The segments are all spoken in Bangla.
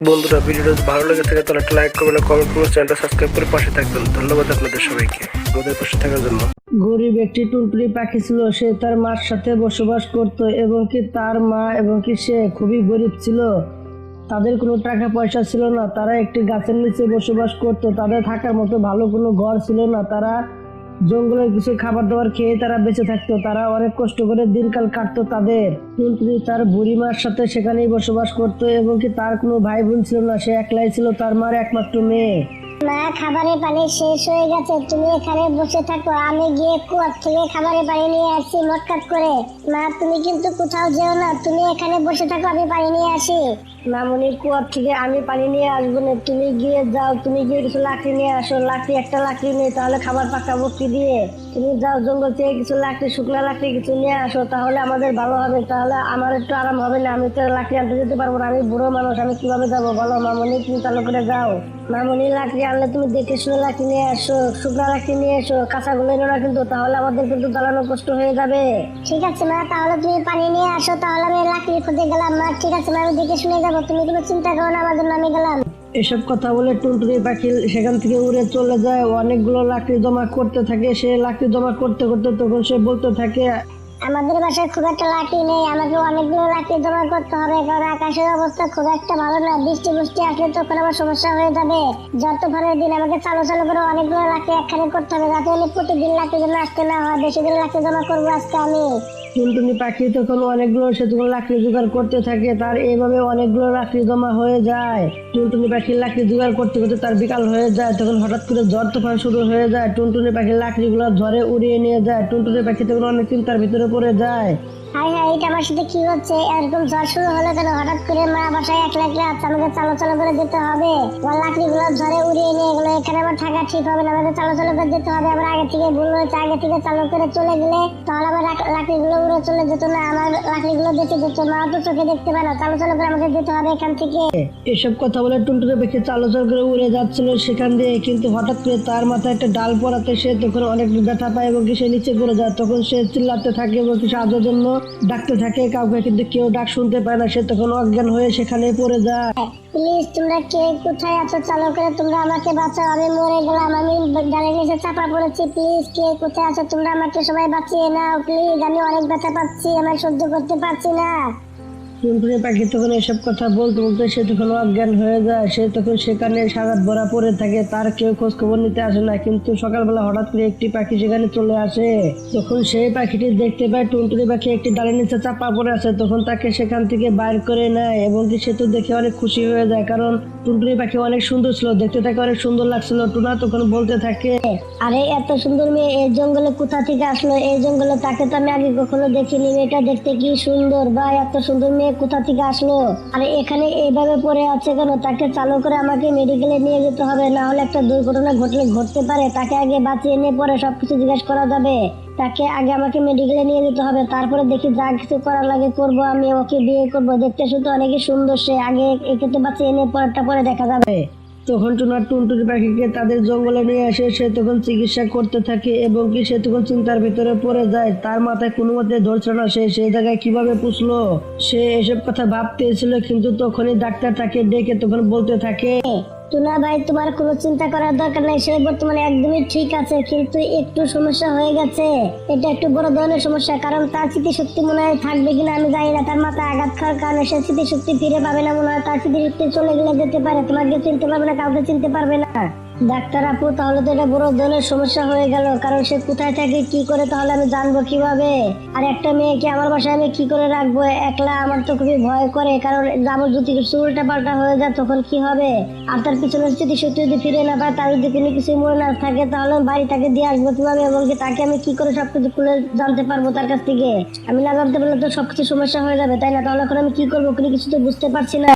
বন্ধুরা, ভিডিওটা ভালো লেগে থাকে, তাহলে একটা লাইক করবেন কমেন্ট করবেন, চ্যানেলটা সাবস্ক্রাইব করে পাশে থাকবেন। ধন্যবাদ আপনাদের সবাইকে। আমাদের পাশে থাকার জন্য। গরিব একটি টুনটুনি পাখি ছিল, সে তার মার সাথে বসবাস করত এবং কি তার মা এবং কি সে খুবই গরিব ছিল। তাদের কোনো টাকা পয়সা ছিল না, তারা একটি গাছের নিচে বসবাস করত, তাদের থাকার মতো ভালো কোনো ঘর ছিল না। তারা জঙ্গলের কিছু খাবার দাবার খেয়ে তারা বেঁচে থাকতো। তারা অনেক কষ্ট করে দিনকাল কাটতো তাদের। কিন্তু তার বুড়িমার সাথে সেখানেই বসবাস করতো এবং কি তার কোনো ভাই বোন ছিল না, সে একলাই ছিল, তার মার একমাত্র মেয়ে। মা, খাবারের পানি শেষ হয়ে গেছে। তুমি এখানে বসে থাকো। আমি গিয়ে কুয়ার থেকে খাবারের পানি নিয়ে মটকাট করে। মা, তুমি কিন্তু কোথাও যেও না। তুমি এখানে বসে থাকো, আমি পানি নিয়ে আসি। কুয়ার থেকে আমি পানি নিয়ে আসব না। তুমি গিয়ে যাও, তুমি গিয়ে কিছু লাকড়ি নিয়ে আসো। লাকড়ি, একটা লাকড়ি তাহলে খাবার পাকাবো কি দিয়ে। তুমি যাও, জঙ্গল থেকে কিছু লাকড়ি, শুকনা লাকড়ি কিছু নিয়ে আসো, তাহলে আমাদের ভালো হবে। তাহলে আমার একটু আরাম হবে না, আমি তো লাকড়ি আনতে যেতে পারব না। আমি বুড়ো মানুষ, আমি কীভাবে যাব? বলো মামনি, তুমি চালু করে যাও। মামনি, লাকড়ি আনলে তুমি দেখে শুনে লাকড়ি নিয়ে আসো শুকনা লাকড়ি নিয়ে এসো কাঁচাগুলো এনো না কিন্তু তাহলে আমাদের কিন্তু জ্বালানো কষ্ট হয়ে যাবে। ঠিক আছে মা তাহলে তুমি পানি নিয়ে আসো তাহলে আমি লাকড়ি খুঁজে গেলাম মা। ঠিক আছে মা আমি দেখে শুনে যাব তুমি কোনো চিন্তা করো না আমাদের নামে গেলাম। এসব কথা বলে টুনটুনি পাখি সেখান থেকে উড়ে চলে যায়। অনেকগুলো লাকড়ি জমা করতে থাকে সে লাকড়ি জমা করতে করতে তখন সে বলতে থাকে আমাদের বাসায় খুব একটা লাঠি নেই, আমাকে অনেকগুলো লাকড়ি জমা করতে হবে কারণ আকাশের অবস্থা খুব একটা ভালো না, বৃষ্টি বৃষ্টি আসলে তখন আমার সমস্যা হয়ে যাবে। যত ভালো দিন আমাকে চালু চালু করে অনেকগুলো লাঠি একখানে করতে হবে, যাতে আমি প্রতিদিন লাঠি জন্য আসতে না হয়, বেশি দিন লাঠি জমা করব আজকে আমি। টুনটুনি পাখি তখন অনেকগুলো সে তখন লাকড়ি জোগাড় করতে থাকে, তার এইভাবে অনেকগুলো লাকড়ি জমা হয়ে যায়। টুনটুনি পাখির লাকড়ি জোগাড় করতে করতে তার বিকাল হয়ে যায়, তখন হঠাৎ করে জ্বর তুফান শুরু হয়ে যায়, টুনটুনি পাখির লাকড়িগুলো ঝড়ে উড়িয়ে নিয়ে যায়, টুনটুনি পাখি তখন অনেক চিন্তার ভিতরে পড়ে যায়। হাই হাই এটা আমার সাথে কি হচ্ছে? এরকম ঝড় শুরু হলো কেন? হঠাৎ করে মা বাসায় একলা একলা আছে আমাকে চালো চালো করে যেতে হবে। ঝড়ে উড়িয়ে নিয়ে গেলো, এখানে আমার থাকা ঠিক হবে না আমাকে চালো চালো করে যেতে হবে। আগে থেকে ভুল হয়েছে, আগে থেকে চালু করে চলে গেলে তাহলে আমার উড়ে চলে যেত না। আমার বেঁচে যেত, মা তো চোখে দেখতে চালো চালো করে আমাকে যেতে হবে এখান থেকে। এসব কথা বলে টুনটুনি পাখি চালচল করে উড়ে যাচ্ছিল সেখান দিয়ে, কিন্তু হঠাৎ করে তার মাথায় একটা ডাল পড়াতে সে তখন অনেক ব্যথা পায় এবং সে নিচে পড়ে যায়। তখন সে চিল্লাতে থাকে এবং সাহায্যের জন্য। ডাকতে থাকে, কাউকে কিন্তু কেউ ডাক শুনতে পায় না, সে তখন অজ্ঞান হয়ে সেখানে পড়ে যায়। প্লিজ তোমরা কে, কোথায় আছো, চালু করে তোমরা আমাকে বাঁচাও, আমি মরে গেলাম, আমি গাড়ি নিচে চাপা পড়েছি প্লিজ কে, কোথায় আছো, তোমরা আমাকে সবাই বাঁচিয়ে নাও প্লিজ আমি অনেক ব্যথা পাচ্ছি, আমি সহ্য করতে পারছি না। টুনটুনি পাখি তখন এসব কথা বলতে বলতে সে তখন অজ্ঞান হয়ে যায়। সে তখন সেখানে সারাত ভরা পড়ে থাকে। তার কেউ খোঁজ খবর নিতে আসে না। কিন্তু সকালবেলা হঠাৎ করে একটি পাখি সেখানে চলে আসে। তখন সেই পাখিটি দেখতে পায়, টুনটুনি পাখি একটি ডালের নিচে চাপা পড়ে আছে। তখন তাকে সেখান থেকে বাইর করে নেয় এবং কি সে তো দেখে অনেক খুশি হয়ে যায়। কারণ টুনটুনি পাখি অনেক সুন্দর ছিল। দেখতে তাকে অনেক সুন্দর লাগছিল। টুনা তখন বলতে থাকে, আরে, এত সুন্দর মেয়ে এই জঙ্গলে কোথা থেকে আসলো? এই জঙ্গলে তাকে তো আমি আগে কখনো দেখিনি। মেয়েটা দেখতে কি সুন্দর। বা, এত সুন্দর মেয়ে কোথা থেকে আসলো? আর এখানে এইভাবে পড়ে আছে কেন? তাকে চালু করে আমাকে মেডিকেলে নিয়ে যেতে হবে, না হলে একটা দুর্ঘটনা ঘটলে ঘটতে পারে। তাকে আগে বাঁচিয়ে নিয়ে পরে সবকিছু জিজ্ঞেস করা যাবে। তাকে আগে আমাকে মেডিকেলে নিয়ে যেতে হবে, তারপরে দেখি যা কিছু করার লাগে করব আমি, ওকে বিয়ে করব। দেখতে শুধু অনেকই সুন্দর সে, আগে একে তো বাঁচিয়ে নিয়ে পরেরটা পরে দেখা যাবে। তখন টুনার টুনটুনি পাখিকে তাদের জঙ্গলে নিয়ে আসে, সে তখন চিকিৎসা করতে থাকে এবং কি সে তখন চিন্তার ভিতরে পড়ে যায়। তার মাথায় কোনো মতে ধরছে না সে সেই জায়গায় কীভাবে পুষলো? সে এসব কথা ভাবতেছিল, কিন্তু তখনই ডাক্তার তাকে ডেকে তখন বলতে থাকে টুনা ভাই, তোমার কোনো চিন্তা করার দরকার নেই, সে বর্তমানে একদমই ঠিক আছে, কিন্তু একটু সমস্যা হয়ে গেছে। এটা একটু বড় ধরনের সমস্যা, কারণ তার স্মৃতি শক্তি মনে হয় থাকবে কিনা আমি জানি না, তার মাথায় আঘাত খাওয়ার কারণে সে স্মৃতিশক্তি ফিরে পাবে না, মনে হয় তার স্মৃতিশক্তি চলে গেলে যেতে পারে, তোমাকে চিনতে পারবে না, কাউকে চিনতে পারবে না। ডাক্তার আপু, তাহলে তো এটা বড় ধরনের সমস্যা হয়ে গেল। কারণ সে কোথায় থাকে, কি করে, তাহলে আমি জানব কীভাবে? আর একটা মেয়েকে আমার বাসায় আমি কি করে রাখব? একলা আমার তো খুবই ভয় করে। কারণ আমার যদি কিছু উল্টা পাল্টা হয়ে যায়, তখন কি হবে? আর তার পিছনে যদি সত্যি যদি ফিরে না পায়, তার যদি কোনো কিছু মনে না থাকে, তাহলে আমি বাড়ি তাকে দিয়ে আসব কীভাবে? এবং তাকে আমি কি করে সবকিছু খুলে জানতে পারব তার কাছ থেকে? আমি না জানতে পারলে তো সবকিছু সমস্যা হয়ে যাবে, তাই না? তাহলে এখন আমি কি করব? কোনো কিছু তো বুঝতে পারছি না।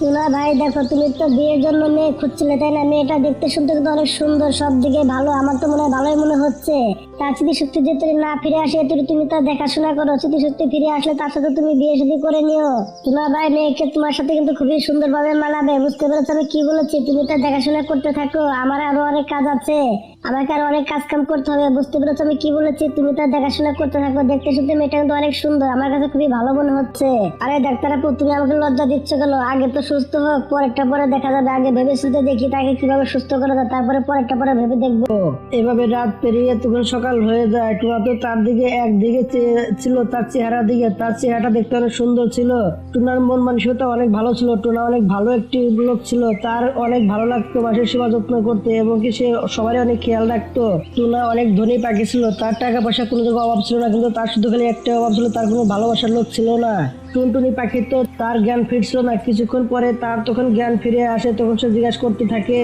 না ভাই, দেখো তুমি তো বিয়ের জন্য মেয়ে খুঁজছিলে, তাই না? মেয়েটা দেখতে শুনতে কিন্তু অনেক সুন্দর সব দিকে ভালো। আমার তো মনে হয় ভালোই মনে হচ্ছে। তার স্মৃতি শক্তি যে তুমি না ফিরে আসে তুমি তুমি তার দেখাশোনা করো। স্মৃতি শক্তি ফিরে আসলে তার সাথে তুমি বিয়ে শাদী করে নিও। তোমার ভাই, মেয়েকে তোমার সাথে কিন্তু খুবই সুন্দরভাবে মানাবে। বুঝতে পেরেছ আমি কি বলেছি? তুমি তার দেখাশোনা করতে থাকো। আমার আরও অনেক কাজ আছে। আমাকে আর অনেক কাজ কাম করতে হবে, বুঝতে পেরেছ? আমি কি বলেছি? তুমি তার দেখাশোনা করতে থাকো, দেখতে শুনতে মেয়েটা কিন্তু অনেক সুন্দর, আমার কাছে খুবই ভালো মনে হচ্ছে। আরে ডাক্তার আপু, তুমি আমাকে লজ্জা দিচ্ছ কেন? আগে তো সুস্থ হোক, পরেরটা পরে দেখা যাবে, আগে ভেবে শুনতে দেখি তাকে কীভাবে সুস্থ করা যায়, তারপরে পরেরটা পরে ভেবে দেখব। এভাবে রাত পেরিয়ে তখন সকাল হয়ে যায় টুনা তো তার দিকে, একদিকে ছিল তার চেহারা দিকে, তার চেহারাটা দেখতে অনেক সুন্দর ছিল। টুনার মন মানসিকতা অনেক ভালো ছিল, টুনা অনেক ভালো একটি লোক ছিল, তার অনেক ভালো লাগতো, মাসের সেবা যত্ন করতে, এবং কি সে সবারই অনেক খেয়াল রাখতো। টুনা অনেক ধনী পাখি ছিল, তার টাকা পয়সা কোনো জায়গায় অভাব ছিল না, কিন্তু তার শুধু খালি একটা অভাব ছিল, তার কোনো ভালোবাসার লোক ছিল না। টুনটুনি পাখি তো তার জ্ঞান ফিরছিল না। কিছুক্ষণ পরে তার তখন জ্ঞান ফিরে আসে, তখন সে জিজ্ঞাসা করতে থাকে,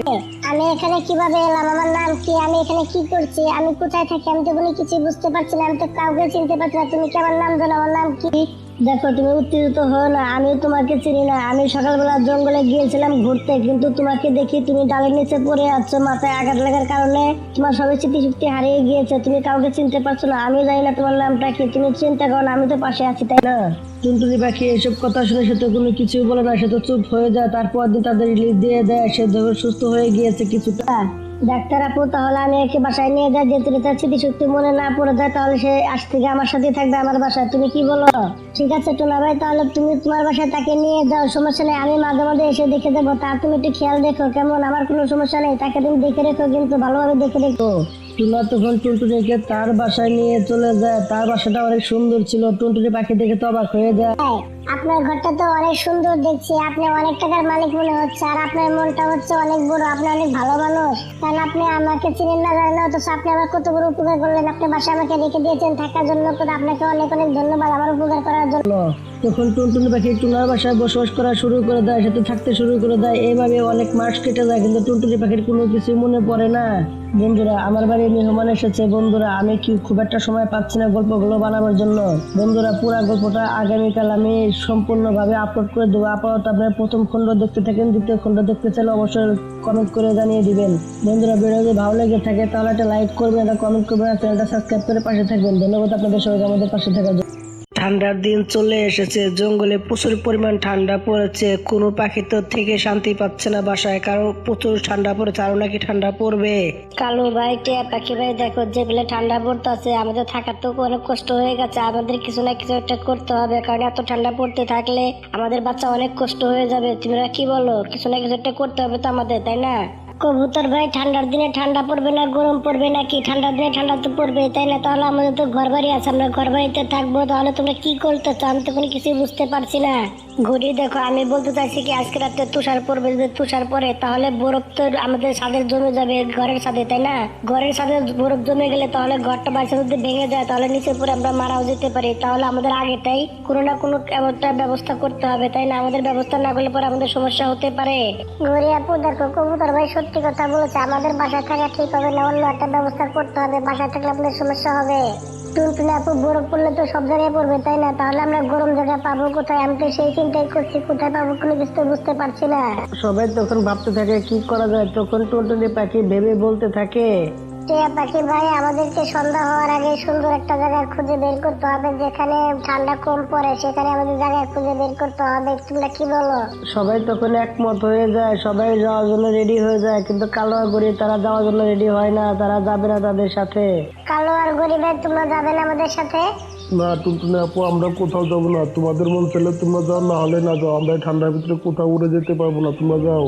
আমি এখানে কীভাবে এলাম? আমার নাম কি? আমি এখানে কি করছি? আমি কোথায় থাকি? আমি তো কোনো কিছু বুঝতে পারছি না, আমি তো কাউকে চিনতে পারছি না। তুমি কি আমার নাম জানো? আমার নাম কি? দেখো তুমি উত্তেজিত হও না আমি তোমাকে চিনি না। আমি সকালবেলা জঙ্গলে গিয়েছিলাম ঘুরতে কিন্তু তোমাকে দেখি তুমি ডালের নিচে পড়ে আছো মাথায় আঘাত লাগার কারণে তোমার সবাই স্মৃতিশক্তি হারিয়ে গিয়েছে। তুমি কাউকে চিনতে পারছ না আমি জানি না তোমার নামটা কি তুমি চিন্তা করো না আমি তো পাশে আছি তাই না? টুনটুনি পাখি এসব কথা শুনে সে তো কোনো কিছু বলে না সে তো চুপ হয়ে যায় তারপর দিন তাদের রিলিজ দিয়ে দেয় সে সুস্থ হয়ে গিয়েছে কিছুটা। ডাক্তার আপু তাহলে আমি একে বাসায় নিয়ে যাই। যদি তার স্মৃতিশক্তি মনে না পড়ে যায় তাহলে সে আজ থেকে আমার সাথে থাকবে আমার বাসায়। তুমি কি বলো? ঠিক আছে টোনা ভাই তাহলে তুমি তোমার বাসায় তাকে নিয়ে যাও সমস্যা নেই। আমি মাঝে মাঝে এসে দেখে দেবো। তার তুমি একটু খেয়াল দেখো কেমন? আমার কোনো সমস্যা নেই। তাকে তুমি দেখে রেখো কিন্তু ভালোভাবে দেখে রেখো। টুনা তখন টুনটুনিকে তার বাসায় নিয়ে চলে যায়। তার বাসাটা অনেক সুন্দর ছিল। টুনটুনি পাখি দেখে তো অবাক হয়ে যায়। হ্যাঁ, আপনার ঘরটা তো অনেক সুন্দর দেখছি। আপনি অনেক টাকার মালিক মনে হচ্ছে, আর আপনার মনটা হচ্ছে অনেক বড়, আপনি অনেক ভালো মানুষ। কারণ আপনি আমাকে চিনেন না, জানেন অথচ আপনি আমার কত বড় উপকার করলেন। আপনি বাসা আমাকে রেখে দিয়েছেন, থাকার জন্য আপনাকে অনেক অনেক ধন্যবাদ, আমার উপকার করার জন্য। তখন টুনটুনি পাখি টুনার বাসায় বসবাস করা শুরু করে দেয়, সাথে থাকতে শুরু করে দেয়। এইভাবে অনেক মাস কেটে যায়, কিন্তু টুনটুনি পাখির কোনো কিছু মনে পড়ে না। বন্ধুরা, আমার বাড়ি মেহমান এসেছে। বন্ধুরা, আমি কি খুব একটা সময় পাচ্ছি না গল্পগুলো বানানোর জন্য? বন্ধুরা, পুরো গল্পটা আগামীকাল আমি সম্পূর্ণভাবে আপলোড করে দেবো। আপাতত আপনারা প্রথম খণ্ড দেখতে থাকেন, দ্বিতীয় খণ্ড দেখতে চাইলে অবশ্যই কমেন্ট করে জানিয়ে দিবেন। বন্ধুরা, ভিডিও যদি ভালো লেগে থাকে, তাহলে একটা লাইক করবেন, একটা কমেন্ট করবেন চ্যানেলটা সাবস্ক্রাইব করে পাশে থাকবেন। ধন্যবাদ আপনাদের সবাইকে আমাদের পাশে থাকার জন্য। ঠান্ডার দিন চলে এসেছে। জঙ্গলে প্রচুর পরিমাণ ঠান্ডা পড়েছে। কোনো পাখি তো থেকে শান্তি পাচ্ছে না বাসায়। কারও প্রচুর ঠান্ডা পড়েছে, আরও নাকি ঠান্ডা পড়বে। কালু ভাই টিয়া পাখি ভাই, দেখো, যে বেলে ঠান্ডা পড়তেছে, আমাদের থাকার তো অনেক কষ্ট হয়ে গেছে। আমাদের কিছু না কিছু একটা করতে হবে, কারণ এত ঠান্ডা পড়তে থাকলে আমাদের বাচ্চা অনেক কষ্ট হয়ে যাবে। তোমরা কি বলো? কিছু না কিছু একটা করতে হবে তো আমাদের, তাই না? কবুতর ভাই ঠান্ডার দিনে ঠান্ডা পড়বে না, গরম পড়বে না কি? ঠান্ডার দিনে ঠান্ডা তো পড়বে তাই না? তাহলে আমাদের তো ঘর বাড়ি আছে, আমরা ঘর বাড়িতে থাকব, তাহলে তোমরা কি করতেছো? আমি তো কোনো কিছুই বুঝতে পারছি না। ঘড়ি দেখো, আমি বলতে চাইছি কি, আজকে রাতে তুষার পড়বে, যদি তুষার পরে তাহলে বরফ তো আমাদের ছাদের জমে যাবে, ঘরের সাথে তাই না? ঘরের সাথে বরফ জমে গেলে তাহলে ঘরটা বাসা যদি ভেঙে যায়, তাহলে নিচে পরে আমরা মারাও যেতে পারি। তাহলে আমাদের আগেটাই কোনো না কোনো একটা ব্যবস্থা করতে হবে, তাই না? আমাদের ব্যবস্থা না করলে পরে আমাদের সমস্যা হতে পারে। ঘড়ি আপু, দেখো, কবুতর ভাই সত্যি কথা বলেছে, আমাদের বাসায় থাকা ঠিক হবে না, অন্য একটা ব্যবস্থা করতে হবে, বাসায় থাকলে আমাদের সমস্যা হবে। টুনটুনি আপু বরফ পড়লে তো সব জায়গায় পড়বে, তাই না? তাহলে আমরা গরম জায়গা পাবো কোথায়? আমি তো সেই চিন্তাই করছি, কোথায় পাবো কোনো কিছু তো বুঝতে পারছি না। সবাই তখন ভাবতে থাকে, কি করা যায়? তখন টুনটুনি পাখি ভেবে বলতে থাকে। টিয়া পাখি ভাই? আমাদেরকে সন্ধ্যা হওয়ার আগে সুন্দর একটা জায়গা খুঁজে বের করতে হবে। যেখানে ঠান্ডা কম পড়ে সেখানে আমাদের জায়গা খুঁজে বের করতে হবে। তোমরা কি বলো? সবাই তখন একমত হয়ে যায় সবাই যাওয়ার জন্য রেডি হয়ে যায়। কিন্তু কালো আর গরিব তারা যাওয়ার জন্য রেডি হয় না তারা যাবে না তাদের সাথে। কালো আর গরিবের তোমরা যাবে না আমাদের সাথে? না টুনটুনি আপু আমরা কোথাও যাব না। তোমাদের মন চাইলে তোমরা যাও না হলে না যাও। আমরা ঠান্ডার ভিতরে কোথাও উড়ে যেতে পারব না। তোমরা যাও।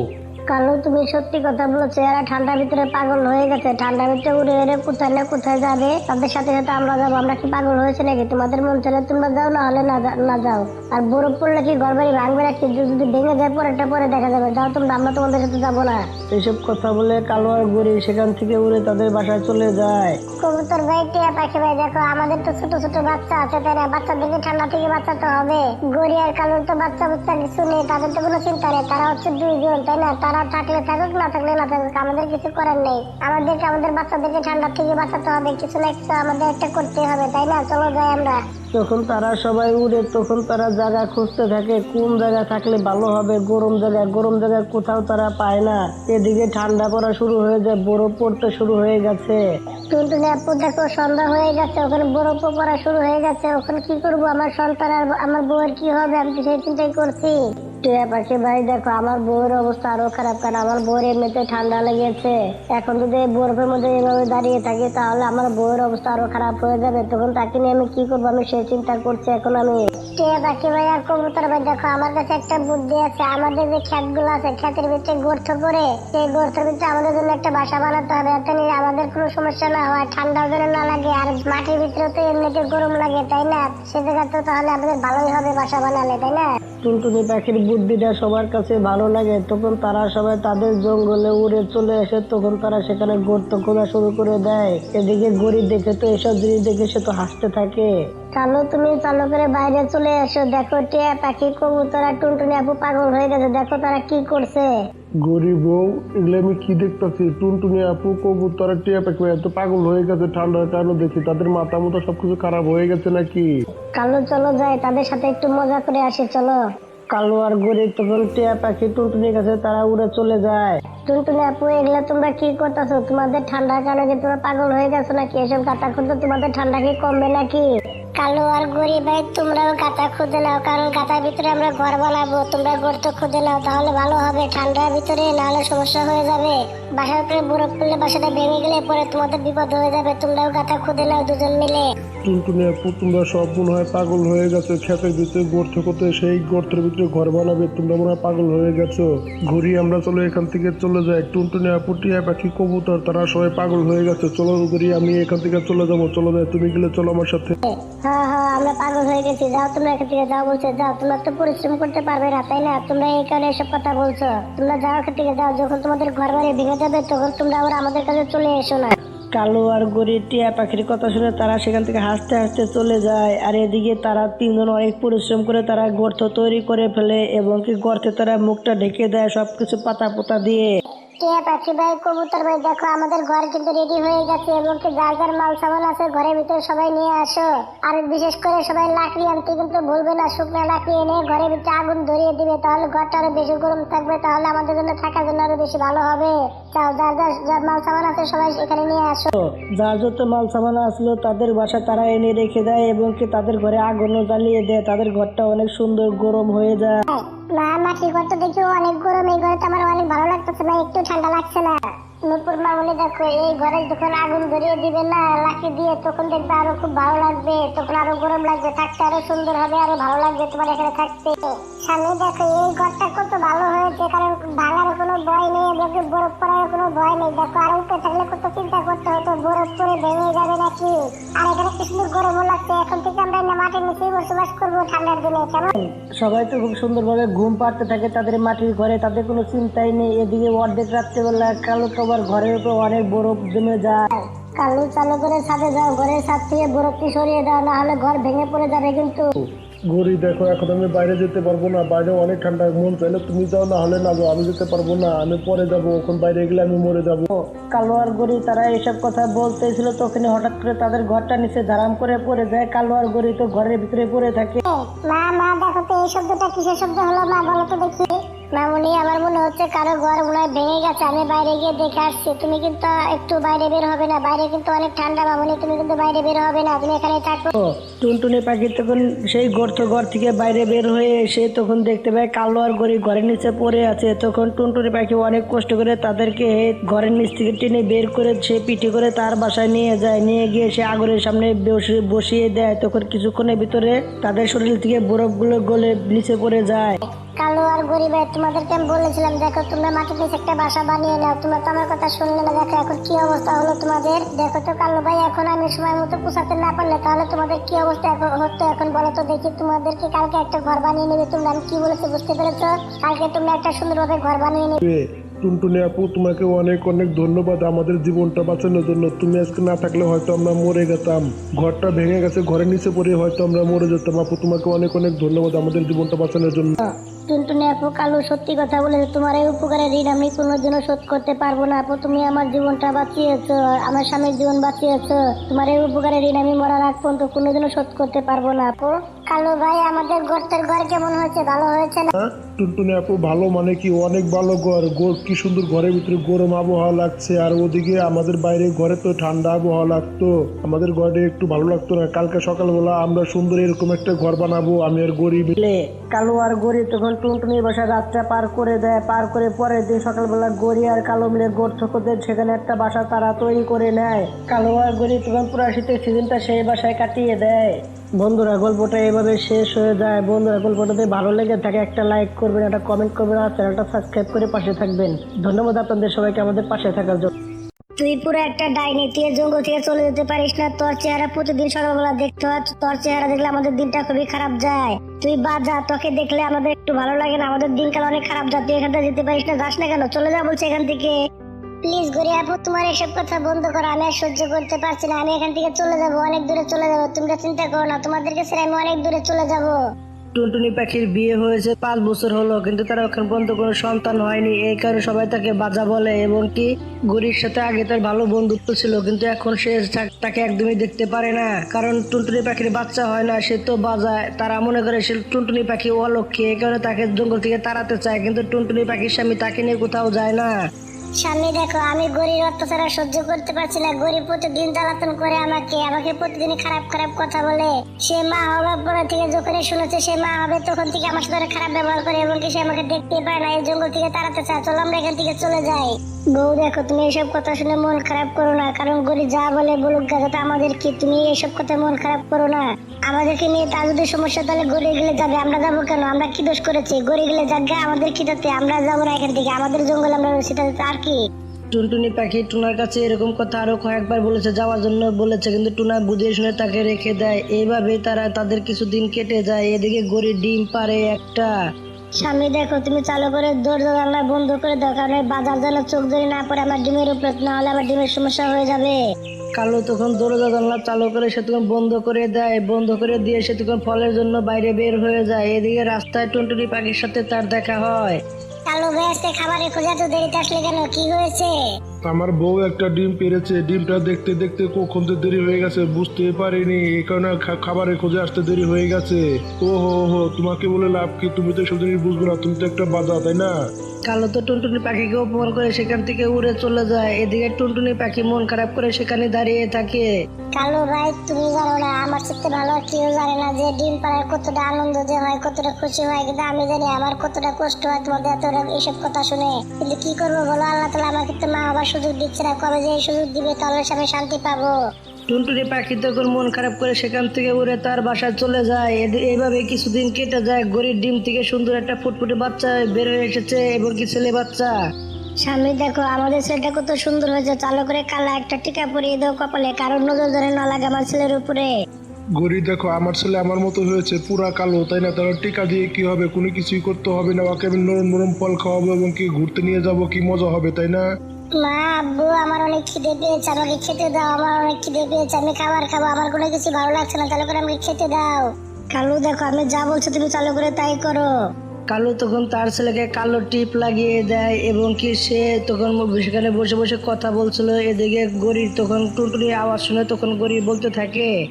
কালো তুমি সত্যি কথা বলেছ এরা ঠান্ডার ভিতরে পাগল হয়ে গেছে। ঠান্ডার ভিতরে উড়ে উড়ে কোথায় না কোথায় যাবে? তাদের সাথে সাথে আমরা যাব। আমরা কি পাগল হয়েছে নাকি? তোমাদের মন চলে তোমরা যাও না হলে না যাও। আর বরফ পড়লে কি ঘর বাড়ি ভাঙবে নাকি? যদি ভেঙে যায় পরেরটা পরে দেখা যাবে। যাও তোমরা আমরা তোমাদের সাথে যাব না। এইসব কথা বলে কালো আর গরিব সেখান থেকে উড়ে তাদের বাসায় চলে যায়। কবুতর ভাই টিয়া পাখি ভাই দেখো আমাদের তো ছোট ছোট বাচ্চা আছে তাই না? বাচ্চাদেরকে ঠান্ডা থেকে বাঁচাতে হবে। গড়ি আর কালোর তো বাচ্চা বাচ্চা কিছু নেই তাদের তো কোনো চিন্তা নেই। তারা হচ্ছে দুইজন তাই না? তারা থাকলে থাকুক না থাকলে না থাকুক আমাদের কিছু করার নেই। আমাদেরকে আমাদের বাচ্চাদেরকে ঠান্ডা থেকে বাঁচাতে হবে কিছু না কিছু আমাদের একটা করতে হবে তাই না? চলো যাই আমরা। তখন তারা সবাই উড়ে তখন তারা জায়গা খুঁজতে থাকে কোন জায়গা থাকলে ভালো হবে গরম জায়গা গরম জায়গা কোথাও তারা পায় না। এদিকে ঠান্ডা পড়া শুরু হয়ে যায় বরফ পড়তে শুরু হয়ে গেছে। টুনটুনি আপু দেখো সন্ধ্যা হয়ে গেছে ওখানে বরফ পড়া শুরু হয়ে গেছে ওখানে কি করব? আমার সন্তান আর আমার বউয়ের কি হবে? আমি তো সেই চিন্তাই করছি। টিয়া পাখি, ভাই দেখো, আমার বউয়ের অবস্থা আরও খারাপ, কারণ আমার বউয়ের এমনিতে ঠান্ডা লেগেছে। এখন যদি বরফের মধ্যে এভাবে দাঁড়িয়ে থাকি, তাহলে আমার বউয়ের অবস্থা আরও খারাপ হয়ে যাবে। তখন তাকে নিয়ে আমি কি করব? আমি সেই চিন্তা করছি এখন আমি। টিয়া পাখি, ভাই, আর কবুতর, ভাই, দেখো, আমার কাছে একটা বুদ্ধি আছে। আমাদের যে ক্ষেত আছে, ক্ষেতের ভিতরে গর্ত করে সেই গর্তের ভিতরে আমাদের জন্য একটা বাসা বানাতে হবে। যাতে নিয়ে আমাদের কোনো সমস্যা না হয়। ঠান্ডা যেন না লাগে, আর মাটির ভিতরে তো এমনিতে গরম লাগে, তাই না? সে জায়গা তাহলে আমাদের ভালোই হবে বাসা বানালে, তাই না? টুনটুনি পাখির বুদ্ধিটা সবার কাছে ভালো লাগে, তখন তারা সবাই তাদের জঙ্গলে উড়ে চলে আসে, তখন তারা সেখানে গর্ত খোলা শুরু করে দেয়। এদিকে গরিব দেখে তো এসব জিনিস দেখে সে তো হাসতে থাকে। চালো তুমি চালো করে বাইরে চলে এসো। দেখো টিয়া পাখি, কবুতর আর টুনটুনি আপু পাগল হয়ে গেছে। দেখো তারা কি করছে। গরিব বউ এগুলো আমি কি দেখতেছি? টুনটুনি আপু কবুতর আর টিয়া পাখি এত পাগল হয়ে গেছে ঠান্ডার কারণে দেখি তাদের মাথা মতো সবকিছু খারাপ হয়ে গেছে নাকি? কালু চলো যাই তাদের সাথে একটু মজা করে আসি চলো। কালো আর গরিব তখন টিয়া পাখি টুনটুনির কাছে তারা উড়ে চলে যায়। টুনটুনি আপু এগুলো তোমরা কি করতেছো? তোমাদের ঠান্ডার কারণে কি তোমরা পাগল হয়ে গেছো নাকি? এসব গাতা খুঁজতে তোমাদের ঠান্ডা কি কমবে নাকি? কালো আর গরিব ভাই, তোমরাও গাতা খুঁজে নাও, কারণ গাতার ভিতরে আমরা ঘর বানাবো, তোমরা গর্ত খুঁজে নাও, তাহলে ভালো হবে। ঠান্ডার ভিতরে নাহলে সমস্যা হয়ে যাবে। বাসার উপরে বরফ পড়লে বাসাটা ভেঙে গেলে পরে তোমাদের বিপদ হয়ে যাবে, তোমরাও গাতা খুঁজে নাও দুজন মিলে। টুনটুনি আপু তোমরা সব মনে হয় পাগল হয়ে গেছো ক্ষেতের ভিতরে গর্ত করতে, সেই গর্তের ভিতরে ঘর বানাবে, তোমরা মনে হয় পাগল হয়ে গেছো। ঘুরি আমরা চলো এখান থেকে চলে যাই, টুনটুনি আপু টিয়া পাখি, কবুতর, তারা সবাই পাগল হয়ে গেছে। চলো ঘুরি, আমি এখান থেকে চলে যাব, চলো যাই, তুমি গেলে চলো আমার সাথে। হ্যাঁ হ্যাঁ আমরা পাগল হয়ে গেছি, যাও তোমরা এখান থেকে, যাও বলছে, যাও, তোমরা তো পরিশ্রম করতে পারবে না, তাই না? তোমরা এই কারণে এসব কথা বলছো। তোমরা যাও এখান থেকে, যাও, যখন তোমাদের ঘর বাড়ি ভেঙে যাবে, তখন তোমরা আবার আমাদের কাছে চলে এসো না। কালো আর গরিব টিয়া পাখির কথা শুনে তারা সেখান থেকে হাসতে হাসতে চলে যায়। আর এদিকে তারা তিনজন অনেক পরিশ্রম করে তারা গর্ত তৈরি করে ফেলে এবং কি গর্তে তারা মুখটা ঢেকে দেয় সবকিছু পাতা পোতা দিয়ে। টিয়া পাখি ভাই কবুতর ভাই দেখো আমাদের ঘর কিন্তু রেডি হয়ে গেছে। এবং কি যার যার মাল সামান আছে ঘরের ভিতরে সবাই নিয়ে আসো। আর বিশেষ করে সবাই লাকড়ি আনতে কিন্তু ভুলবে না শুকনো লাকড়ি এনে ঘরের ভিতরে আগুন ধরিয়ে দিবে। তাহলে ঘরটা আরও বেশি গরম থাকবে তাহলে আমাদের জন্য থাকার জন্য আরও বেশি ভালো হবে। যার যার যার মাল সামান আছে সবাই এখানে নিয়ে আসো। যার যত মাল সামান আসলো তাদের বাসা তারা এনে রেখে দেয় এবং কি তাদের ঘরে আগুনও জ্বালিয়ে দেয়। তাদের ঘরটা অনেক সুন্দর গরম হয়ে যায়। মা মাটির ঘর তো দেখি অনেক গরম এই ঘরে আমার অনেক ভালো লাগতেছে। না একটু ঠান্ডা লাগছে না। নূপুর মা বলে দেখো, এই ঘরে যখন আগুন ধরিয়ে দিবে না লাখে দিয়ে, তখন দেখবে আরও খুব ভালো লাগবে। তখন আরও গরম লাগবে, থাকতে আরও সুন্দর হবে, আরও ভালো লাগবে তোমার এখানে থাকতে। সামনে দেখো, এই ঘরটা কত ভালো হয়েছে, কারণ ভাঙার কোনো ভয় নেই, বরফ পড়ার কোনো ভয় নেই। দেখো, আর উপরে থাকলে কত মাটির নিচেই বসবাস করব ঠান্ডার দিনে কেমন সবাই তো খুব সুন্দরভাবে ঘুম পাড়তে থাকে তাদের মাটির ঘরে তাদের কোনো চিন্তাই নেই। এদিকে অর্ধেক রাত্রেবেলা কালো কবার ঘরের উপর অনেক বরফ জমে যায়। কালো চালু করে সাথে যাও ঘরের ছাদ থেকে বরফটি সরিয়ে দাও না হলে ঘর ভেঙে পড়ে যাবে কিন্তু। ঘড়ি দেখো এখন আমি বাইরে যেতে পারব না বাইরে অনেক ঠান্ডা মন চাইলে তুমি যাও না হলে না যাও আমি যেতে পারব না আমি পরে যাব এখন বাইরে গেলে আমি মরে যাব। কালো আর গরি তারা এসব কথা বলতেছিল তখন হঠাৎ করে তাদের ঘরটা নিচে ধারাম করে পড়ে যায় কালো আর গরি তো ঘরের ভিতরে পড়ে থাকে। মা মা দেখো তো এই শব্দটা কিসের শব্দ হলো? মা বলো তো দেখি। মামুনি আমার মনে হচ্ছে কারও ঘর মনে হয় ভেঙে গেছে। আমি বাইরে গিয়ে দেখে আসছি। তুমি কিন্তু একটু বাইরে বের হবে না। বাইরে কিন্তু অনেক ঠান্ডা মামুনি তুমি কিন্তু বাইরে বের হবে না। তুমি এখানে থাকো। টুনটুনি পাখি তখন সেই গর্ত ঘর থেকে বাইরে বের হয়ে এসে তখন দেখতে পায় কালো আর গরি ঘরের নিচে পড়ে আছে। তখন টুনটুনি পাখি অনেক কষ্ট করে তাদেরকে ঘরের নিচ থেকে টেনে বের করে সে পিঠে করে তার বাসায় নিয়ে যায়। নিয়ে গিয়ে সে আগুনের সামনে বসে- বসিয়ে দেয়। তখন কিছুক্ষণের ভিতরে তাদের শরীর থেকে বরফগুলো গলে নিচে পড়ে যায়। কালো আর গরিব তোমাদেরকে আমি বলেছিলাম, দেখো তোমরা মাটির নিচে একটা বাসা বানিয়ে নাও। তোমরা তো আমার কথা শুনলে না, দেখো এখন কি অবস্থা হলো তোমাদের? দেখো তো কালো ভাই, এখন আমি সময় মতো পোষাতে না পারলে তাহলে তোমাদের কি অবস্থা এখন হতো এখন বলো তো দেখি, তোমাদেরকে কালকে একটা ঘর বানিয়ে নেবে তোমরা। আমি কি বলেছি বুঝতে পেরেছ? কালকে তোমরা একটা সুন্দরভাবে ঘর বানিয়ে নেবে। টুনটুনি আপু, তোমাকে অনেক অনেক ধন্যবাদ আমাদের জীবনটা বাঁচানোর জন্য। তুমি আজকে না থাকলে হয়তো আমরা মরে যেতাম। ঘরটা ভেঙে গেছে, ঘরের নিচে পড়ে হয়তো আমরা মরে যেতাম। আপু, তোমাকে অনেক অনেক ধন্যবাদ আমাদের জীবনটা বাঁচানোর জন্য। টুনটুনি আপু, কালু সত্যি কথা বলেছে, তোমার এই উপকারের ঋণ আমি কোনোদিনও শোধ করতে পারব না আপু। তুমি আমার জীবনটা বাঁচিয়েছো, আমার স্বামীর জীবন বাঁচিয়েছো। তোমার এই উপকারের ঋণ আমি মরার আগ পর্যন্ত কোনোদিনও শোধ করতে পারব না আপু। কালু ভাই আমাদের গর্তের ঘর কেমন হয়েছে? ভালো হয়েছে না? হ্যাঁ টুনটুনি আপু ভালো মানে কি? অনেক ভালো ঘর। ঘর কি সুন্দর ঘরের ভিতরে গরম আবহাওয়া লাগছে। আর ওদিকে আমাদের বাইরে ঘরে তো ঠান্ডা আবহাওয়া লাগতো। আমাদের ঘরে একটু ভালো লাগতো না। কালকে সকালবেলা আমরা সুন্দর এরকম একটা ঘর বানাবো। আমি আর গরিব। মিলে কালো আর গড়ি তখন টুনটুনির বাসা রাতটা পার করে দেয়। পার করে পরের দিন সকালবেলা গড়ি আর কালো মিলে গোর্থ করতে সেখানে একটা বাসা তারা তৈরি করে নেয়। কালো আর গড়ি তখন পুরো শীতের সিজনটা সেই বাসায় কাটিয়ে দেয়। বন্ধুরা, গল্পটা এভাবে শেষ হয়ে যায়। বন্ধুরা গল্পটাতে ভালো লেগে থাকে, একটা লাইক করবেন, একটা কমেন্ট করবেন, আর চ্যানেলটা সাবস্ক্রাইব করে পাশে থাকবেন। ধন্যবাদ আপনাদের সবাইকে আমাদের পাশে থাকার জন্য। তুই পুরো একটা ডাইনি, তুই জঙ্গল থেকে চলে যেতে পারিস না। তোর চেহারা প্রতিদিন সকালবেলা দেখতে হয় তোর চেহারা দেখলে আমাদের দিনটা খুবই খারাপ যায়। তুই বা যা, তোকে দেখলে আমাদের একটু ভালো লাগে না। আমাদের দিনকাল অনেক খারাপ যায়, তুই এখান থেকে যেতে পারিস না, যাস না কেন? চলে যা বলছে এখান থেকে। প্লিজ গরি আপু, তোমার এসব কথা বন্ধ করো, আমি আর সহ্য করতে পারছি না, আমি এখান থেকে চলে যাব, অনেক দূরে চলে যাব, তোমরা চিন্তা করো না তোমাদেরকে ছেড়ে আমি অনেক দূরে চলে যাব। টুনটুনি পাখির বিয়ে হয়েছে, পাঁচ বছর হলো, কিন্তু তার ওখান পর্যন্ত কোনো সন্তান হয়নি, এই কারণে সবাই তাকে বাজা বলে, এবং কি গরির সাথে আগে তার ভালো বন্ধুত্ব ছিল, কিন্তু এখন সে তাকে একদমই দেখতে পারে না, কারণ টুনটুনি পাখির বাচ্চা হয় না, সে তো বাজায়, তারা মনে করে সে টুনটুনি পাখি অলক্ষী, এই কারণে তাকে জঙ্গল থেকে তাড়াতে চায়, কিন্তু টুনটুনি পাখির স্বামী তাকে নিয়ে কোথাও যায় না। সামনে দেখো, আমি গরিব অত্যাচার সহ্য করতে পারছি না। গরিব প্রতিদিন জ্বালাতন করে আমাকে আমাকে প্রতিদিন খারাপ খারাপ কথা বলে। সে মা হওয়ার পর থেকে যখন শুনেছে, সে মা হবে তখন থেকে আমার সাথে খারাপ ব্যবহার করে এবং সে আমাকে দেখতে পায় না, এই জঙ্গল থেকে তাড়াতে চায়। চলো আমরা এখান থেকে চলে যাই। বউ, দেখো, তুমি এসব কথা শুনে মন খারাপ করো না। কারণ গরি যা বলে বলুক গাছাতে আমাদের কি? তুমি এসব কথা মন খারাপ করো না। আমাদেরকে নিয়ে তার যদি সমস্যা, তাহলে গড়ে গেলে যাবে। আমরা যাব কেন? আমরা কি দোষ করেছি? গড়ে গেলে যাবে, আমাদের কি তাতে আমরা যাব না এখান থেকে। আমাদের জঙ্গল আমরা রয়েছি, তাতে আর কি? টুনটুনি পাখি টুনার কাছে এরকম কথা আরও কয়েকবার বলেছে, যাওয়ার জন্য বলেছে, কিন্তু টুনা বুঝিয়ে শুনে তাকে রেখে দেয়। এইভাবে তারা তাদের কিছুদিন কেটে যায়। এদিকে গড়ি ডিম পারে একটা স্বামী দেখো তুমি চালু করে দরজা জানলা বন্ধ করে দাও কারণ বাজার যেন চোখ ধরে না পড়ে আমার ডিমের উপর না হলে আমার ডিমের সমস্যা হয়ে যাবে। কালো তখন দরজা জানলা চালু করে সে তখন বন্ধ করে দেয় বন্ধ করে দিয়ে সে তখন ফলের জন্য বাইরে বের হয়ে যায়। এদিকে রাস্তায় টুনটুনি পাখির সাথে তার দেখা হয়। কালো ভাই আজকে খাবারের খোঁজা তো দেরিতে আসলে কেন? কি হয়েছে? আমার বউ একটা ডিম পেরেছে ডিমটা দেখতে দেখতে কখন তো দেরি হয়ে গেছে বুঝতে পারিনি এই কারণে খাবারের খোঁজে আসতে দেরি হয়ে গেছে। ও হো হো তোমাকে বলে লাভ কি? তুমি তো সব জিনিস বুঝবে না তুমি তো একটা বাজা তাই না? কালো তো টুনটুনি পাখিকে অপমান করে সেখান থেকে উড়ে চলে যায়। এদিকে টুনটুনি পাখি মন খারাপ করে সেখানে দাঁড়িয়ে থাকে। কালো ভাই তুমি জানো না আমার সাথে ভালো আর কেউ জানে না যে ডিম পাড়ার কতটা আনন্দ যে হয় কতটা খুশি হয় কিন্তু আমি জানি আমার কতটা কষ্ট হয় তোমাদের এত এইসব কথা শুনে। কিন্তু কি করব বলো? আল্লাহ তালা আমাকে তো মা আবার সুযোগ দিচ্ছে না। কবে যে সুযোগ দিবে তাহলে আমি শান্তি পাবো। টুনটুনি পাখি তখন মন খারাপ করে সেখান থেকে উড়ে তার বাসায় চলে যায়। এইভাবে কিছুদিন কেটে যায়। গরিব ডিম থেকে সুন্দর একটা ফুটফুটে বাচ্চা বের হয়ে এসেছে এবং কি ছেলে বাচ্চা? স্বামী দেখো আমাদের ছেলেটা কত সুন্দর হয়েছে। চালু করে কালা একটা টিকা পরিয়ে দাও কপালে কারণ নজর যেন না লাগে আমার ছেলের উপরে। গরি দেখো আমার ছেলে আমার মতো হয়েছে পুরা কালো তাই না? তাহলে টিকা দিয়ে কি হবে? কোনো কিছুই করতে হবে না। ওকে আমি নরম নরম ফল খাওয়াবো এবং কি ঘুরতে নিয়ে যাব? কি মজা হবে তাই না? মা, আব্বু, আমার অনেক খিদে পেয়েছে, আমাকে খেতে দাও, আমার অনেক খিদে পেয়েছে, আমি খাবার খাব, আমার কোনো কিছু ভালো লাগছে না চালু করে আমাকে খেতে দাও। কালু, দেখো, আমি যা বলছো তুমি চালু করে তাই করো। কালো তখন তার ছেলেকে কালো টিপ লাগিয়ে দেয় এবং কি সে তখন সেখানে বসে বসে কথা বলছিল, এদিকে গরিব তখন টুনটুনির আওয়াজ শুনে তখন গরিব বলতে থাকে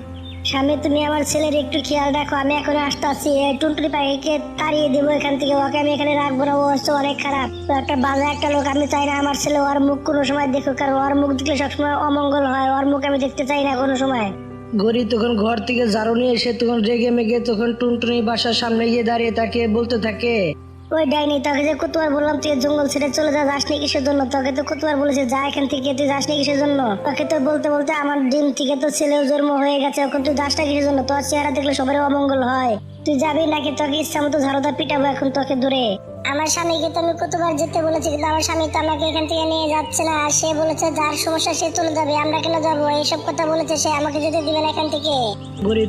স্বামী, তুমি আমার ছেলের একটু খেয়াল রাখো। আমি এখন আসতেছি এই টুনটুনি পাখিকে তাড়িয়ে দেবো এখান থেকে। ওকে আমি এখানে রাখব না, ও হচ্ছে অনেক খারাপ। একটা বাজে একটা লোক, আমি চাই না আমার ছেলে ওর মুখ কোনো সময় দেখুক, কারণ ওর মুখ দেখলে সবসময় অমঙ্গল হয়। ওর মুখ আমি দেখতে চাই না কোনো সময়। গরি তখন ঘর থেকে ঝাড়ু নিয়ে এসে তখন রেগে মেগে তখন টুনটুনি বাসার সামনে গিয়ে দাঁড়িয়ে তাকে বলতে থাকে ওই ডাইনি তোকে যে কতবার বললাম তুই জঙ্গল ছেড়ে চলে যা যাসনি কিসের জন্য? তোকে তো কতবার বলেছে, যা এখান থেকে, তুই যাসনি কিসের জন্য? তাকে তো বলতে বলতে আমার ডিম থেকে তো ছেলেও জন্ম হয়ে গেছে, এখন তুই যাসটা কিসের জন্য? তোর চেহারা দেখলে সবারই অমঙ্গল হয়। তুই যাবি নাকি? তোকে ইচ্ছা মতো ঝাড়ুদা পিটাবো এখন তোকে ধরে। আমার স্বামীকে তো আমি কতবার যেতে বলেছি কিন্তু আমার স্বামী তো আমাকে এখান থেকে নিয়ে যাচ্ছে না। আর সে বলেছে যার সমস্যা সে চলে যাবে আমরা কেন যাব? এইসব কথা বলেছে সে আমাকে যেতে দিবে না এখান থেকে।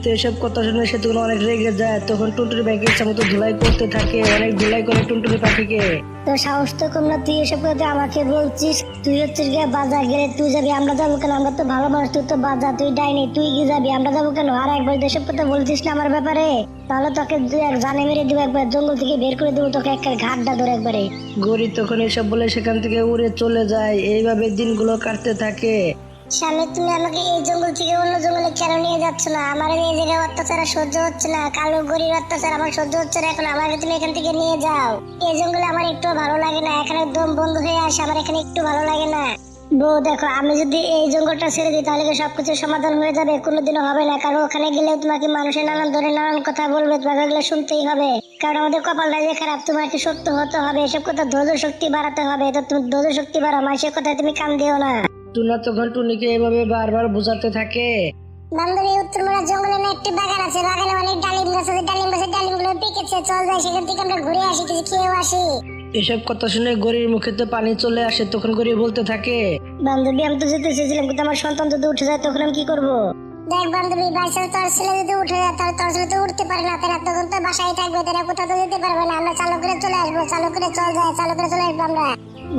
তো এসব কথা শুনে সে তখন অনেক রেগে যায়। তখন টুনটুনি পাখি ইচ্ছা মতো ধুলাই করতে থাকে অনেক ধুলাই করে টুনটুনি পাখিকে। তো সাহস তো কম না তুই এসব কথা আমাকে বলছিস? তুই হচ্ছিস গিয়ে বাজার গেলে তুই যাবি আমরা যাব কেন? আমরা তো ভালো মানুষ তুই তো বাজার তুই ডাইনি তুই কি যাবি আমরা যাব কেন? আর একবার এসব কথা বলছিস না আমার ব্যাপারে? তাহলে তোকে এক জানে মেরে দিব একবার জঙ্গল থেকে বের করে দেবো তোকে একটা ঘাটটা ধরে একবারে। গরি তখন এসব বলে সেখান থেকে উড়ে চলে যায় এইভাবে দিনগুলো কাটতে থাকে। স্বামী তুমি আমাকে এই জঙ্গল থেকে অন্য জঙ্গলে কেন নিয়ে যাচ্ছ না? আমার এই জায়গায় অত্যাচার সহ্য হচ্ছে না। কালো গরির অত্যাচার আমার সহ্য হচ্ছে না। এখন আমাকে তুমি এখান থেকে নিয়ে যাও। এই জঙ্গলে আমার একটু ভালো লাগে না। এখানে দম বন্ধ হয়ে আসে আমার এখানে একটু ভালো লাগে না। বউ দেখো আমি যদি এই জঙ্গলটা ছেড়ে দিই তাহলে কি সবকিছু সমাধান হয়ে যাবে? কোনোদিনও হবে না কারণ ওখানে গেলেও তোমাকে মানুষের নানান ধরনের নানান কথা বলবে তোমাকে এগুলো শুনতেই হবে। কারণ আমাদের কপালটা যে খারাপ তোমাকে সত্য হতে হবে? এসব কথা ধৈর্য শক্তি বাড়াতে হবে তো তুমি ধৈর্য শক্তি বাড়াও মানুষের কথায় তুমি কান দিও না। টুনা তখন টুনিকে এভাবে বারবার বোঝাতে থাকে। বান্ধবী উত্তরমোড়া জঙ্গলে না একটি বাগান আছে বাগানে অনেক ডালিম গাছ আছে ডালিম গাছের ডালিমগুলো পেকেছে চল যাই সেখান থেকে আমরা ঘুরে আসি কিছু খেয়েও আসি। এসব কথা শুনে গরির মুখে তো পানি চলে আসে তখন গরি বলতে থাকে। বান্ধবী আমি তো যেতে চেয়েছিলাম কিন্তু আমার সন্তান যদি উঠে যায় তখন আমি কি করব? দেখ বান্ধবী বাসায় তোর ছেলে যদি উঠে যায় তাহলে তোর ছেলে তো উঠতে পারে না তারা তখন তো বাসায় থাকবে তারা কোথাও তো যেতে পারবে না। আমরা চালু করে চলে আসব চালু করে চল যায় চালু করে চলে আসব আমরা।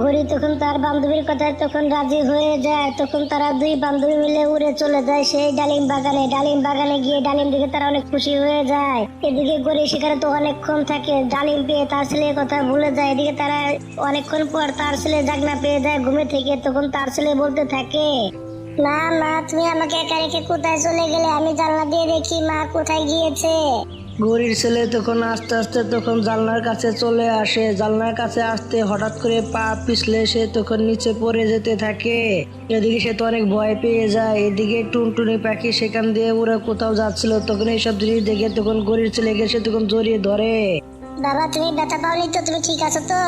ঘড়ি তখন তার বান্ধবীর কথায় তখন রাজি হয়ে যায়। তখন তারা দুই বান্ধবী মিলে উড়ে চলে যায় সেই ডালিম বাগানে। ডালিম বাগানে গিয়ে ডালিম দেখে তারা অনেক খুশি হয়ে যায়। এদিকে গড়ি সেখানে তো অনেকক্ষণ থাকে। ডালিম পেয়ে তার ছেলে কথা ভুলে যায়। এদিকে তারা অনেকক্ষণ পর তার ছেলে জাগনা পেয়ে যায় ঘুমে থেকে। তখন তার ছেলে বলতে থাকে, মা মা, তুমি আমাকে একা রেখে কোথায় চলে গেলে? আমি জানলা দিয়ে দেখি মা কোথায় গিয়েছে। গরির ছেলে তখন আস্তে আস্তে তখন জানলার কাছে চলে আসে। জানলার কাছে আসতে হঠাৎ করে পা পিছলে সে তখন নিচে পড়ে যেতে থাকে। এদিকে সে তো অনেক ভয় পেয়ে যায়। এদিকে টুনটুনি পাখি সেখান দিয়ে ওরা কোথাও যাচ্ছিল। তখন এইসব জিনিস দেখে তখন গরির ছেলেকে সে তখন জড়িয়ে ধরে। বাবা, তুমি ব্যথা পাওনি তো? তুমি ঠিক আছো তো?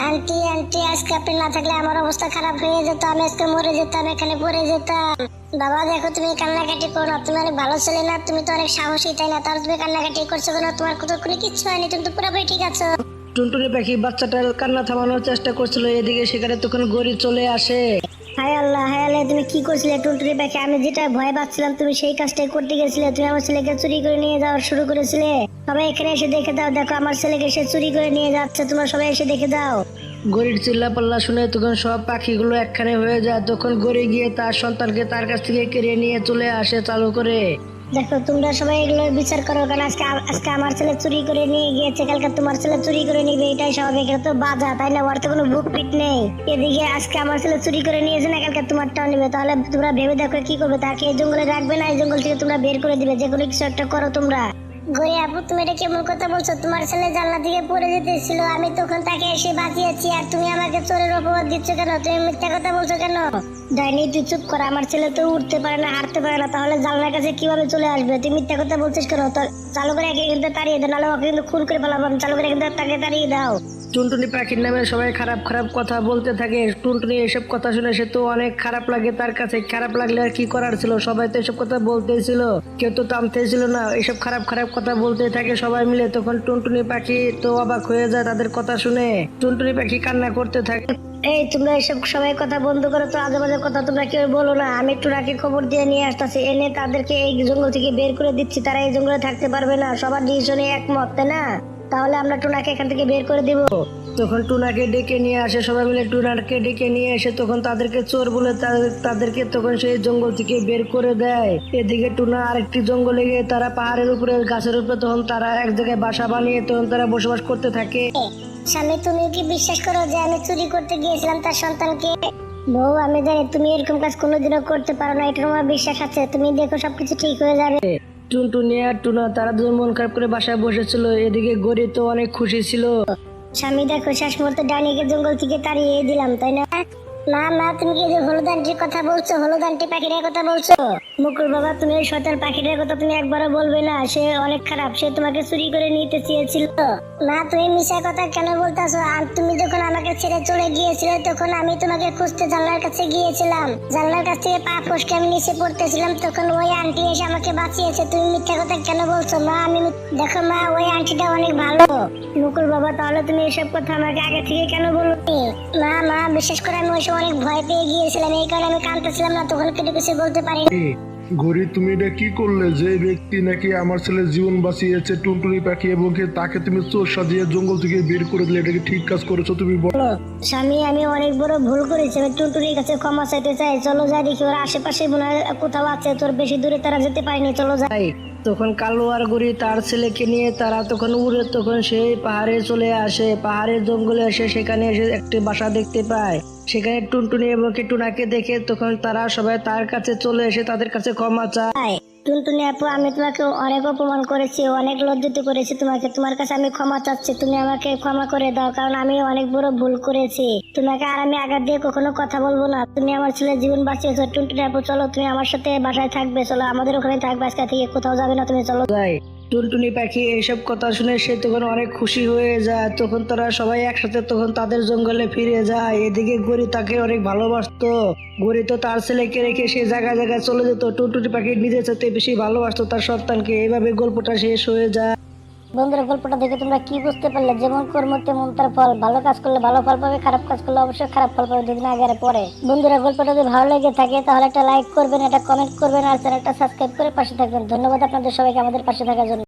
আন্টি আন্টি, আজকে আপনি না থাকলে আমার অবস্থা খারাপ হয়ে যেত, আমি আজকে মরে যেতাম, এখানে পড়ে যেতাম। বাবা, দেখো তুমি কান্নাকাটি করো না তুমি অনেক ভালো ছেলে না, তুমি তো অনেক সাহসী, তাই না? তার তুমি কান্নাকাটি করছ কেন? তোমার কোথাও কোনো কিচ্ছু হয়নি, তুমি তো পুরোপুরি ঠিক আছো। টুনটুনি পাখি বাচ্চাটার কান্না থামানোর চেষ্টা করছিল, এদিকে সেখানে তখন গরিব চলে আসে। হায় আল্লাহ হায় আল্লাহ, তুমি কি করছিলে টুনটুনি পাখি? আমি যেটা ভয় পাচ্ছিলাম, তুমি সেই কাজটাই করতে গেছিলে। তুমি আমার ছেলেকে চুরি করে নিয়ে যাওয়া শুরু করেছিলে। সবাই এখানে এসে দেখে দাও, দেখো আমার ছেলেকে সে চুরি করে নিয়ে যাচ্ছে। তোমরা সবাই এসে দেখে দাও। গরির চিল্লা পাল্লা শুনে তখন সব পাখিগুলো একখানে হয়ে যায়। তখন গড়ে গিয়ে তার সন্তানকে তার কাছ থেকে কেড়ে নিয়ে চলে আসে চালু করে। দেখো, তোমরা সবাই এগুলো বিচার করো, কারণ আজকে আজকে আমার ছেলে চুরি করে নিয়ে গিয়েছে, কালকে তোমার ছেলে চুরি করে নিবে, এটাই স্বাভাবিক, এটা তো বাজা, তাই না? ওর তো কোনো বুক পিট নেই। এদিকে আজকে আমার ছেলে চুরি করে নিয়েছে না, কালকে তোমার তোমারটাও নিবে। তাহলে তোমরা ভেবে দেখো, কি করবে? তাকে এই জঙ্গলে রাখবে না? এই জঙ্গল থেকে তোমরা বের করে দিবে যে কোনো কিছু একটা করো তোমরা। গরি আপু, তুমি এটা কেমন কথা বলছো? তোমার ছেলে জানলা থেকে পড়ে যেতেছিল, আমি তখন তাকে এসে বাঁচিয়েছি, আর তুমি আমাকে চোরের অপবাদ দিচ্ছ কেন? তুমি মিথ্যা কথা বলছো কেন? ডাইনি, তুই চুপ কর, আমার ছেলে তো উঠতে পারে না, হাঁটতে পারে না, তাহলে জানলার কাছে কীভাবে চলে আসবে? তুই মিথ্যা কথা বলছিস কেন? চালু করে একে কিন্তু তাড়িয়ে দাও নাহলে ওকে কিন্তু খুন করে ফেলাবো চালু করে কিন্তু তাকে তাড়িয়ে দাও। টুনটুনি পাখির নামে সবাই খারাপ খারাপ কথা বলতে থাকে। টুনটুনি এসব কথা শুনে সে তো অনেক খারাপ লাগে তার কাছে। খারাপ লাগলে আর কি করার ছিল? সবাই তো এসব কথা বলতেই ছিল। কেউ তো ছিল না। এসব খারাপ খারাপ কথা বলতে থাকে সবাই মিলে। তখন টুনটুনি পাখি তো অবাক হয়ে যায় তাদের কথা শুনে। টুনটুনি পাখি কান্না করতে থাকে। এই, তোমরা এসব সবাই কথা বন্ধ করো তো। আজে বাজে কথা তোমরা কেউ বলো না। আমি একটু রাখি খবর দিয়ে নিয়ে আসতেছি। এনে তাদেরকে এই জঙ্গল থেকে বের করে দিচ্ছি। তারা এই জঙ্গলে থাকতে পারবে না। সবার ডিসিশনে একমত, তাই না? তাহলে আমরা টুনাকে এখান থেকে বের করে দিব। তখন টুনাকে ডেকে নিয়ে আসে সবাই মিলে টুনাকে ডেকে নিয়ে এসে তখন তাদেরকে চোর বলে তাদেরকে তখন সেই জঙ্গল থেকে বের করে দেয়। এদিকে টুনা আরেকটি জঙ্গলে গিয়ে তারা পাহাড়ের উপরে গাছের উপরে তখন তারা এক জায়গায় বাসা বানিয়ে তখন তারা বসবাস করতে থাকে। স্বামী তুমি কি বিশ্বাস করো যে আমি চুরি করতে গিয়েছিলাম তার সন্তানকে? বউ আমি জানি তুমি এরকম কাজ কোনোদিনও করতে পারো না এটা আমার বিশ্বাস আছে। তুমি দেখো সবকিছু ঠিক হয়ে যাবে। টুনটুনি আর টুনা, তারা দুজন মন খারাপ করে বাসায় বসেছিল। এদিকে গড়ি তো অনেক খুশি ছিল। স্বামী, দেখো, শেষ মুহূর্তে ডানিকে জঙ্গল থেকে তাড়িয়ে দিলাম, তাই না? না না তুমি কি হলুদ কথা বলছো? হলুদ আন্টি কথা বলছো? মুকুল বাবা, তুমি ওই শয়তান পাখিটার কথা তুমি একবারও বলবে না। সে অনেক খারাপ, সে তোমাকে চুরি করে নিতে চেয়েছিল। না তুমি মিশা কথা কেন বলতেছো? আর তুমি যখন আমাকে ছেড়ে চলে গিয়েছিলে, তখন আমি তোমাকে খুঁজতে জানলার কাছে গিয়েছিলাম। জানলার কাছ থেকে পা ফসকে আমি নিচে পড়তেছিলাম, তখন ওই আন্টি এসে আমাকে বাঁচিয়েছে। তুমি মিথ্যা কথা কেন বলছো? মা, আমি দেখো মা, ওই আন্টিটা অনেক ভালো। মুকুল বাবা, তাহলে তুমি এসব কথা আমাকে আগে থেকে কেন বলো মা মা বিশেষ করে আমি ওই সময় অনেক ভয় পেয়ে গিয়েছিলাম এই কারণে আমি কাঁদতেছিলাম না তখন কেটে কিছু বলতে পারি ঘড়ি তুমি এটা কি করলে? যে ব্যক্তি নাকি আমার ছেলের জীবন বাঁচিয়েছে টুনটুনি পাখি এবং কি তাকে তুমি চোর সাজিয়ে জঙ্গল থেকে বের করে দিলে? এটা কি ঠিক কাজ করেছ তুমি বলো। স্বামী আমি অনেক বড় ভুল করেছি। আমি টুনটুনির কাছে ক্ষমা চাইতে চাই। চলো যাই দেখি ওর আশেপাশে মনে হয় কোথাও আছে। তোর বেশি দূরে তারা যেতে পারেনি চলো যাই। তখন কালো আর গড়ি তার ছেলেকে নিয়ে তারা তখন উড়ে তখন সেই পাহাড়ে চলে আসে। পাহাড়ের জঙ্গলে এসে সেখানে এসে একটি বাসা দেখতে পায়। সেখানে টুনটুনি এবং টুনাকে দেখে তখন তারা সবাই তার কাছে চলে এসে তাদের কাছে ক্ষমা চায়। টুনটুনি আপু আমি তোমাকে অনেক অপমান করেছি অনেক লজ্জিত করেছি তোমাকে। তোমার কাছে আমি ক্ষমা চাচ্ছি তুমি আমাকে ক্ষমা করে দাও কারণ আমি অনেক বড় ভুল করেছি। তোমাকে আর আমি আঘাত দিয়ে কখনো কথা বলব না। তুমি আমার ছেলে জীবন বাঁচিয়েছো। টুনটুনি আপু চলো তুমি আমার সাথে বাসায় থাকবে চলো আমাদের ওখানে থাকবে আজকে থেকে কোথাও যাবে না তুমি চলো। টুনটুনি পাখি এইসব কথা শুনে সে তখন অনেক খুশি হয়ে যায়। তখন তারা সবাই একসাথে তখন তাদের জঙ্গলে ফিরে যায়। এদিকে গরি তাকে অনেক ভালোবাসতো। গরি তো তার ছেলেকে রেখে সে জায়গায় জায়গায় চলে যেত। টুনটুনি পাখি নিজের সাথে বেশি ভালোবাসতো তার সন্তানকে। এইভাবে গল্পটা শেষ হয়ে যায়। বন্ধুরা, গল্পটা দেখে তোমরা কি বুঝতে পারলে? যেমন কর্ম, তেমন তার ফল। ভালো কাজ করলে ভালো ফল পাবে, খারাপ কাজ করলে অবশ্যই খারাপ ফল পাবে দুদিন আগে পরে। বন্ধুরা, গল্পটা যদি ভালো লেগে থাকে, তাহলে একটা লাইক করবেন, একটা কমেন্ট করবেন, আর চ্যানেলটা সাবস্ক্রাইব করে পাশে থাকবেন। ধন্যবাদ আপনাদের সবাইকে আমাদের পাশে থাকার জন্য।